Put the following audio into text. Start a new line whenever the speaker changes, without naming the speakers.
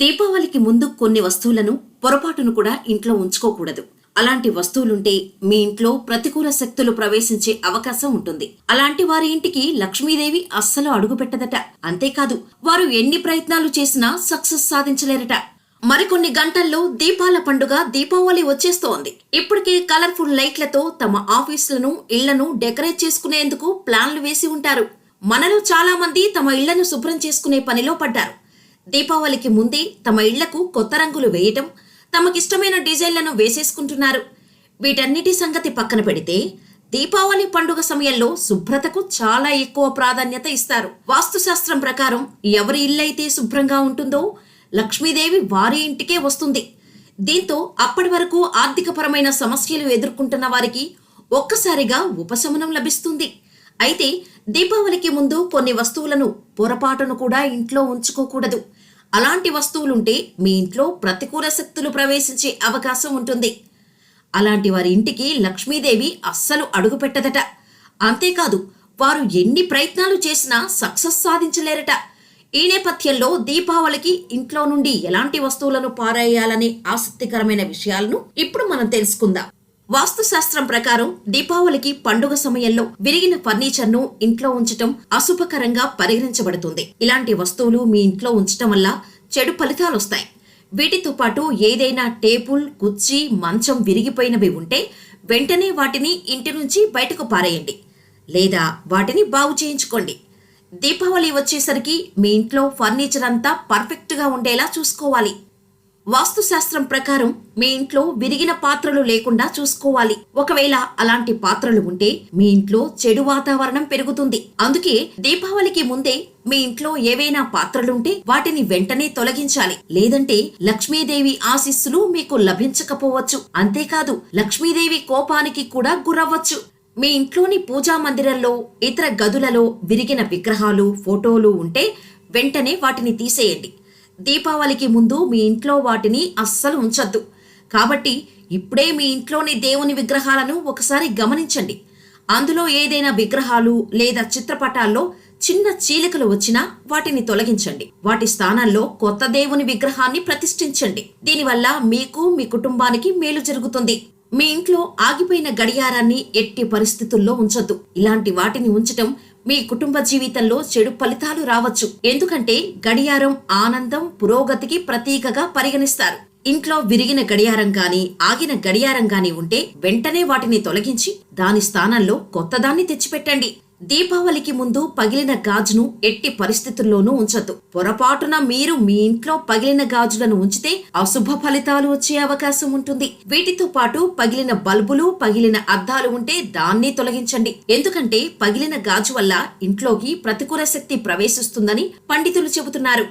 దీపావళికి ముందు కొన్ని వస్తువులను పొరపాటును కూడా ఇంట్లో ఉంచుకోకూడదు. అలాంటి వస్తువులుంటే మీ ఇంట్లో ప్రతికూల శక్తులు ప్రవేశించే అవకాశం ఉంటుంది. అలాంటి వారి ఇంటికి లక్ష్మీదేవి అస్సలు అడుగుపెట్టదట. అంతేకాదు వారు ఎన్ని ప్రయత్నాలు చేసినా సక్సెస్ సాధించలేరట. మరికొన్ని గంటల్లో దీపాల పండుగ దీపావళి వచ్చేస్తోంది. ఇప్పటికే కలర్ఫుల్ లైట్లతో తమ ఆఫీసులను ఇళ్ళను డెకరేట్ చేసుకునేందుకు ప్లాన్లు వేసి ఉంటారు. మనలో చాలా మంది తమ ఇళ్ళను శుభ్రం చేసుకునే పనిలో పడ్డారు. దీపావళికి ముందే తమ ఇళ్ళకు కొత్త రంగులు వేయటం తమకిష్టమైన డిజైన్లను వేసేసుకుంటున్నారు. వీటన్నిటి సంగతి పక్కన పెడితే దీపావళి పండుగ సమయంలో శుభ్రతకు చాలా ఎక్కువ ప్రాధాన్యత ఇస్తారు. వాస్తుశాస్త్రం ప్రకారం ఎవరి ఇల్లైతే శుభ్రంగా ఉంటుందో లక్ష్మీదేవి వారి ఇంటికే వస్తుంది. దీంతో అప్పటి వరకు ఆర్థికపరమైన సమస్యలు ఎదుర్కొంటున్న వారికి ఒక్కసారిగా ఉపశమనం లభిస్తుంది. అయితే దీపావళికి ముందు కొన్ని వస్తువులను పొరపాటును కూడా ఇంట్లో ఉంచుకోకూడదు. అలాంటి వస్తువులుంటే మీ ఇంట్లో ప్రతికూల శక్తులు ప్రవేశించే అవకాశం ఉంటుంది. అలాంటి వారి ఇంటికి లక్ష్మీదేవి అస్సలు అడుగుపెట్టదట. అంతేకాదు వారు ఎన్ని ప్రయత్నాలు చేసినా సక్సెస్ సాధించలేరట. ఈ నేపథ్యంలో దీపావళికి ఇంట్లో నుండి ఎలాంటి వస్తువులను పారేయాలనే ఆసక్తికరమైన విషయాలను ఇప్పుడు మనం తెలుసుకుందాం. వాస్తుశాస్త్రం ప్రకారం దీపావళికి పండుగ సమయంలో విరిగిన ఫర్నిచర్ను ఇంట్లో ఉంచటం అశుభకరంగా పరిగణించబడుతుంది. ఇలాంటి వస్తువులు మీ ఇంట్లో ఉంచటం వల్ల చెడు ఫలితాలు వస్తాయి. వీటితో పాటు ఏదైనా టేబుల్ కుర్చీ మంచం విరిగిపోయినవి ఉంటే వెంటనే వాటిని ఇంటి నుంచి బయటకు పారేయండి. లేదా వాటిని బాగు చేయించుకోండి. దీపావళి వచ్చేసరికి మీ ఇంట్లో ఫర్నిచర్ అంతా పర్ఫెక్ట్గా ఉండేలా చూసుకోవాలి. వాస్తుశాస్త్రం ప్రకారం మీ ఇంట్లో విరిగిన పాత్రలు లేకుండా చూసుకోవాలి. ఒకవేళ అలాంటి పాత్రలు ఉంటే మీ ఇంట్లో చెడు వాతావరణం పెరుగుతుంది. అందుకే దీపావళికి ముందే మీ ఇంట్లో ఏవైనా పాత్రలుంటే వాటిని వెంటనే తొలగించాలి. లేదంటే లక్ష్మీదేవి ఆశీస్సులు మీకు లభించకపోవచ్చు. అంతేకాదు లక్ష్మీదేవి కోపానికి కూడా గురవ్వచ్చు. మీ ఇంట్లోని పూజా మందిరంలో ఇతర గదులలో విరిగిన విగ్రహాలు ఫోటోలు ఉంటే వెంటనే వాటిని తీసేయండి. దీపావళికి ముందు మీ ఇంట్లో వాటిని అస్సలు ఉంచద్దు. కాబట్టి ఇప్పుడే మీ ఇంట్లోని దేవుని విగ్రహాలను ఒకసారి గమనించండి. అందులో ఏదైనా విగ్రహాలు లేదా చిత్రపటాల్లో చిన్న చీలికలు వచ్చినా వాటిని తొలగించండి. వాటి స్థానాల్లో కొత్త దేవుని విగ్రహాన్ని ప్రతిష్ఠించండి. దీనివల్ల మీకు మీ కుటుంబానికి మేలు జరుగుతుంది. మీ ఇంట్లో ఆగిపోయిన గడియారాన్ని ఎట్టి పరిస్థితుల్లో ఉంచొద్దు. ఇలాంటి వాటిని ఉంచటం మీ కుటుంబ జీవితంలో చెడు ఫలితాలు రావచ్చు. ఎందుకంటే గడియారం ఆనందం పురోగతికి ప్రతీకగా పరిగణిస్తారు. ఇంట్లో విరిగిన గడియారం గాని ఆగిన గడియారం గాని ఉంటే వెంటనే వాటిని తొలగించి దాని స్థానంలో కొత్తదాన్ని తెచ్చిపెట్టండి. దీపావళికి ముందు పగిలిన గాజును ఎట్టి పరిస్థితుల్లోనూ ఉంచద్దు. పొరపాటున మీరు మీ ఇంట్లో పగిలిన గాజులను ఉంచితే అశుభ ఫలితాలు వచ్చే అవకాశం ఉంటుంది. వీటితో పాటు పగిలిన బల్బులు పగిలిన అద్దాలు ఉంటే దాన్ని తొలగించండి. ఎందుకంటే పగిలిన గాజు వల్ల ఇంట్లోకి ప్రతికూల శక్తి ప్రవేశిస్తుందని పండితులు చెబుతున్నారు.